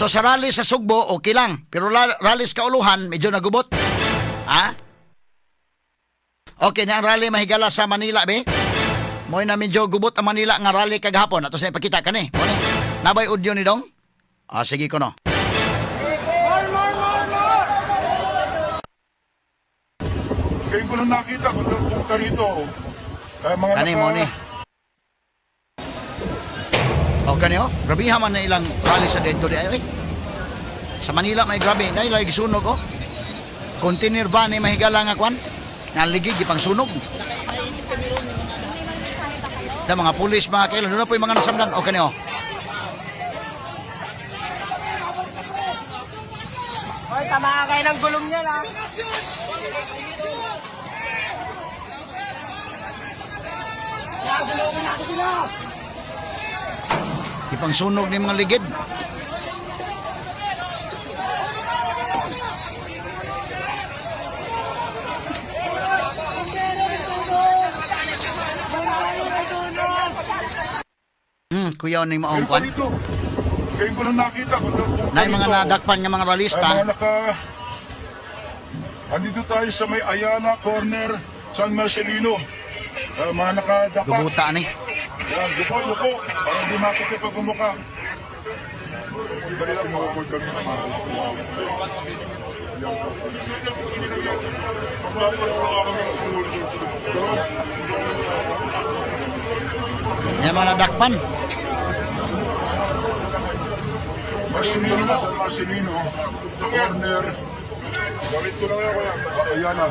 So sa rally sa Sugbo, okay lang. Pero la- rally sa Kauluhan, medyo nagubot. Ha? Okay na ang rally mahigala sa Manila, be? Mo'y na medyo gubot ang Manila nga rally kagahapon. Ato sa ipakita ka ni. Mo ni. Nabay audio ni Dong? Ah, sige ko no. Ngayon ko lang nakita kung rito. Eh, mga Kani naka- mo ni. O kani oh, grabe man na ilang rally sa dito di ay. Sa Manila may grabe, na ilang sunog oh. Container van ni mahigala nga kwan. Nga ligid gipang sunog. Da mga pulis mga kailan doon na po yung mga nasamdan. O kani oh. Hoy, tama kayo ng gulong niya lang. Gipang sunog ni mga ligid. Hmm, kuya ni maong kwan. Ngayon ko lang nakita Na yung mga nadakpan nga mga Eh, ralista. mga naka... Andito tayo sa may Ayala Corner, San Marcelino. Eh, mga nakadapa. Gubuta ni. Yan, luko, luko. Parang di makita pag umuka. Dali lang mga boy kami. Yung mga nadakpan. Marcelino, Marcelino. Corner. Gamit ko lang yan, kuya. Ayala.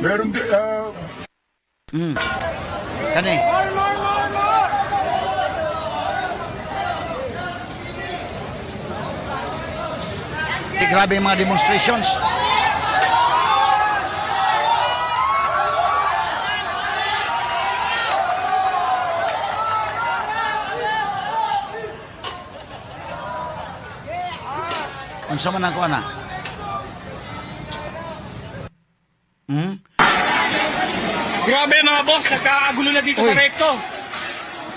Meron di, ah, Hmm. Kani. Di grabe yung mga demonstrations. Unsa man ako na? Nagkakagulo na dito Uy. sa recto.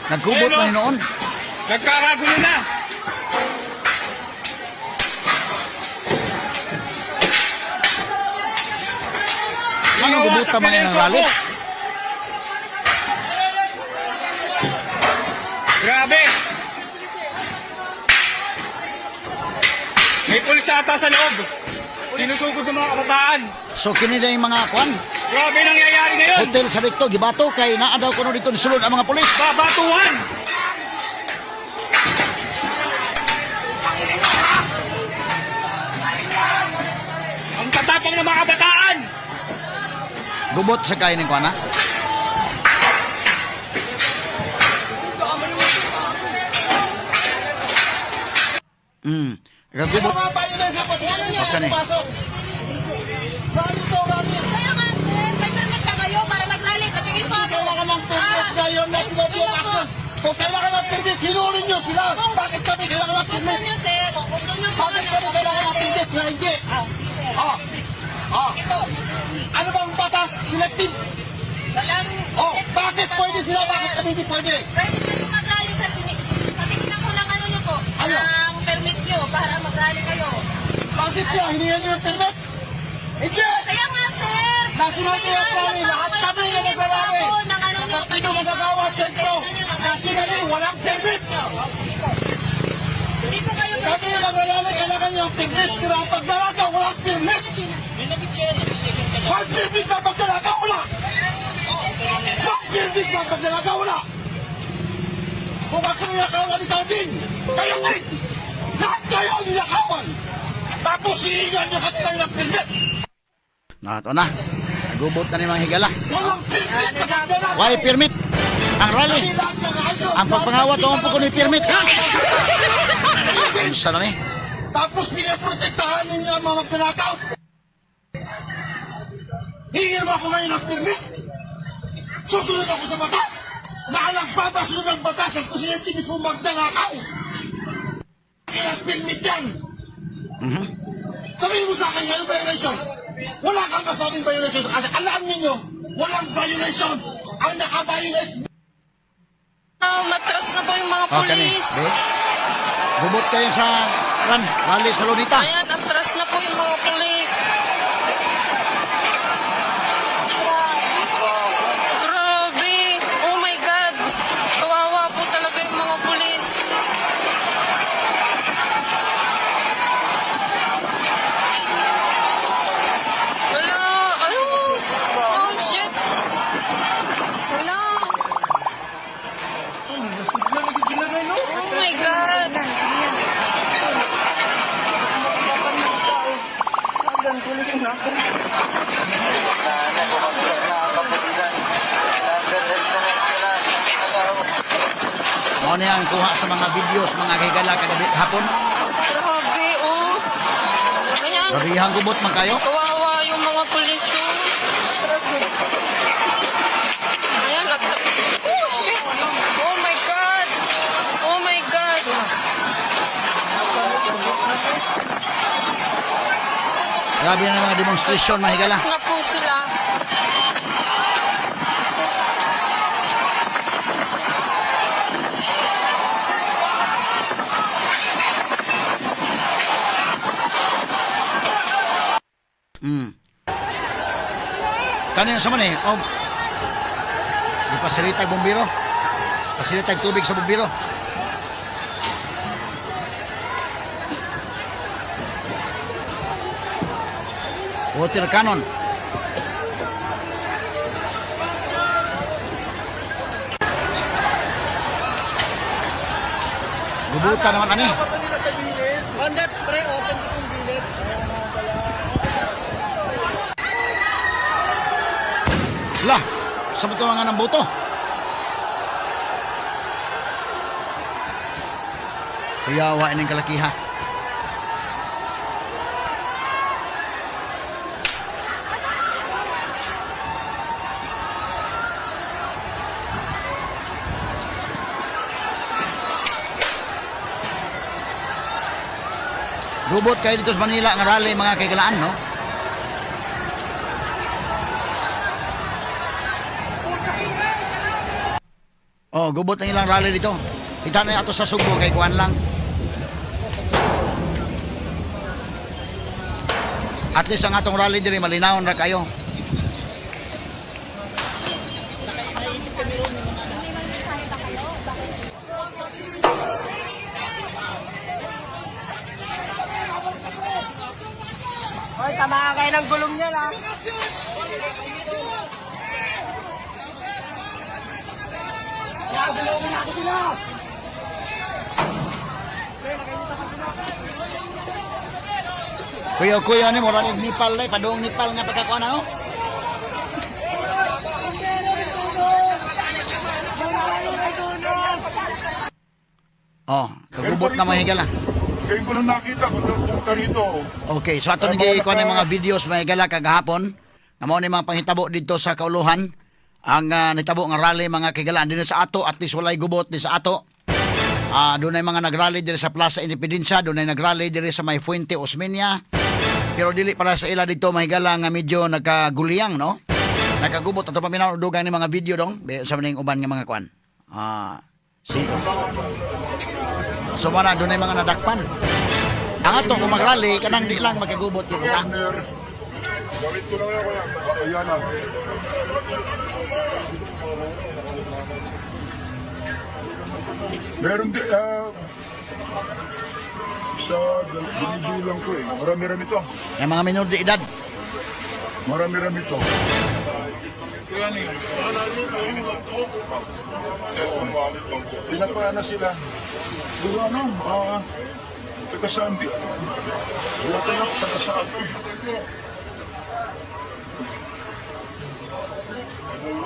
Nagkubot Ayun, na oh. noon. Nagkakagulo na. Ano man na yung yung rally? Grabe. May pulis ata sa loob. Sinusugod ng mga kabataan. So kini na yung mga kwan. Grabe nangyayari ngayon. Hotel sa dito, gibato kay naa daw kuno dito sulod ang mga pulis. Babatuhan. Ang tatapang ng mga kabataan. Gubot sa kain ng kwan ha? Hmm. Gagubot. Mga bayo na sa pati. Ano. Pasok. Rally to, rally. Kaya nga, sir, may permit na kayo para mag-rally. Patingin po ako. Kailangan ng permit ngayon na sila yung ako. action. Kung kailangan ng permit, hinulin nyo sila. Kung- Bakit kami kailangan ng Gusto permit? nyo, sir. Gusto nyo po Bakit na kami kailangan ng permit? Sila hindi. Ah. Ah. Ah. Ano bang batas? Selective. Walang... Oh, bakit pwede sila? Bakit kami hindi pwede? Pwede kayo mag-rally, sir. Tini- Patingnan ko lang ano nyo po. Ano? Ng permit nyo para mag-rally kayo. Bakit siya? Hinihan nyo ng permit? Hindi. Kaya nga, sir. National may Kami yung naglalari, kailangan nyo ang permit. Pero ang pagdalaga, walang permit. Walang permit ba ang pagdalaga? Wala. Walang permit ba ang pagdalaga? Wala. Kung ako nilakawan ni Tadin, kayo din. Lahat kayo nilakawan. Tapos hihingan nyo kami kayo ng permit. Nato na. Nagubot na ni mga higala. Walang permit. Why permit? Ang rally. Ang pagpangawat ang po ni permit. Ha? Unsa na ni? Tapos pinaprotektahan ninyo ang mga pinakaw. Hihirma ko ngayon ng permit. Susunod ako sa batas. Na ang batas ang presidente mismo magnanakaw. Kaya permit yan. Sabihin mo sa akin ngayon violation. Wala kang kasabing violation kasi alam ninyo, walang violation. Ang nakabiolate Ah, matras na po yung mga O, kani. pulis. Gubot kayo sa kan, rally sa Lunita. Ayan, Mao niya ang kuha sa mga videos mga gigala kagabi hapon. Grabe, oh. Ganyan. Rabihang gubot man kayo. Kawawa yung mga pulis, oh. Ayan. Oh, shit. Oh my God. Oh my God. Grabe na mga demonstration mga higala. Na po sila. Mm. Kanina sa man eh. Oh. Di pasilitag bumbiro. Pasilitag tubig sa bumbiro. Water cannon. Gubutan naman ani. Lah, sa nga ng boto? Kuyawa ining kalakiha. Gubot kayo dito sa Manila nga rally mga kaigalaan, no? Oh, gubot ang ilang rally dito. Kita na ato sa Subo kay kuan lang. At least ang atong rally diri malinaw na kayo. Hoy, tama kayo ng gulong niya lang. Kuya kuya ni mura ni Nipal dai padong Nipal nga pagkakuan ano? Oh, kagubot na mahigala. Ngayon ko lang nakita kung punta rito. Okay, so ato nigi kuan mga videos mahigala kagahapon. Nga mao ni mga panghitabo dito sa kauluhan. Ang uh, nitabo nga rally mga kagalaan din sa ato at least walay gubot din sa ato. Ah, doon ay mga nagrally diri sa Plaza Independencia, doon ay nagrally diri sa May Fuente Osmeña. Pero dili para sa ila dito mahigala nga medyo nagkaguliyang, no? Nagkagubot ato paminaw dugang ni mga video dong sa maning uban nga mga kwan. Ah, si So mana doon ay mga nadakpan. Ang ato kung magrally kanang di lang magkagubot Gamit ko lang yan kaya. Ayan na. Meron di, ah, sa binibilang ko eh. Marami-rami to. Yung mga minor de edad. Marami-rami to. Pinapaya na sila. Pero ano, ah, taga saan di? Wala ka na, taga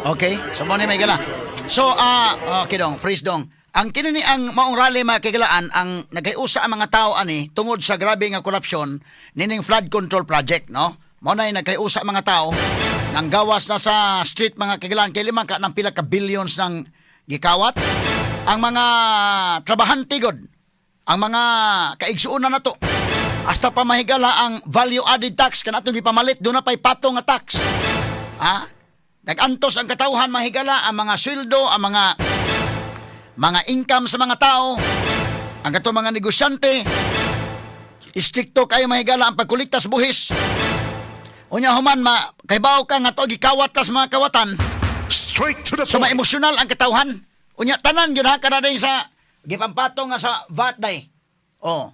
Okay, so mo ni may gala. So ah okay dong, freeze dong. Ang kinini ang maong rally mga kigalaan ang nagayusa ang mga tao ani tungod sa grabe nga korupsyon nining flood control project, no? Mo na nagayusa mga tao nang gawas na sa street mga kigalaan kay limang ka ng pila ka billions ng gikawat. Ang mga trabahante god, ang mga kaigsuonan na to. Hasta pa mahigala ang value added tax kanatong gipamalit do na pay patong nga tax. Ha? Nagantos ang katawhan mahigala ang mga sweldo, ang mga mga income sa mga tao, ang kato mga negosyante, istrikto kayo mahigala ang pagkuliktas buhis. Unya human ma kaybaw ka nga to gikawat ka sa mga kawatan. Straight to the So point. emosyonal ang katawhan. Unya tanan gyud ha kada sa gipampato nga sa VAT day. Oh.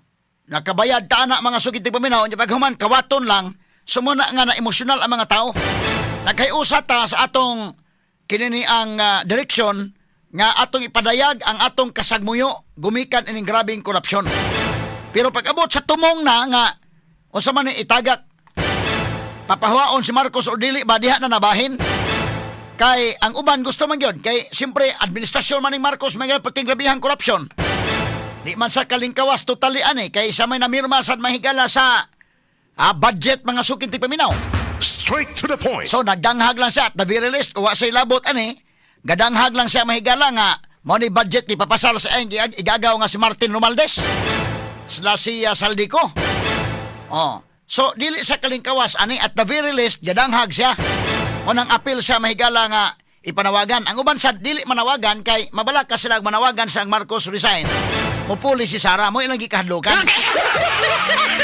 Nakabayad ta na mga sugid tig paminaw unya paghuman kawaton lang sumuna nga na emosyonal ang mga tao. Nagkayusa ta sa atong kinini ang ah, direksyon nga atong ipadayag ang atong kasagmuyo gumikan ining grabing korupsyon. Pero pag abot sa tumong na nga unsa man itagak papahuaon si Marcos o dili ba diha na nabahin? Kay ang uban gusto man yun. Kay siyempre administrasyon man ni Marcos may pating grabihang korupsyon. Di man sa kalingkawas totally ani kay sa may namirma sa mahigala sa ah, budget mga sukin ti paminaw. Straight to the point. So nagdanghag lang siya at the very least kuha sa labot ani gadanghag lang siya mahigala nga mo ni budget ni papasal sa ang igagaw nga si Martin Romaldes. Sila si ah, Saldico. Oh. So dili sa kalingkawas ani at the very least gadanghag siya. O nang appeal siya mahigala nga ipanawagan. Ang uban sa dili manawagan kay mabalak ka sila manawagan sa Marcos resign. Mupuli si Sara mo ilang gikahadlukan.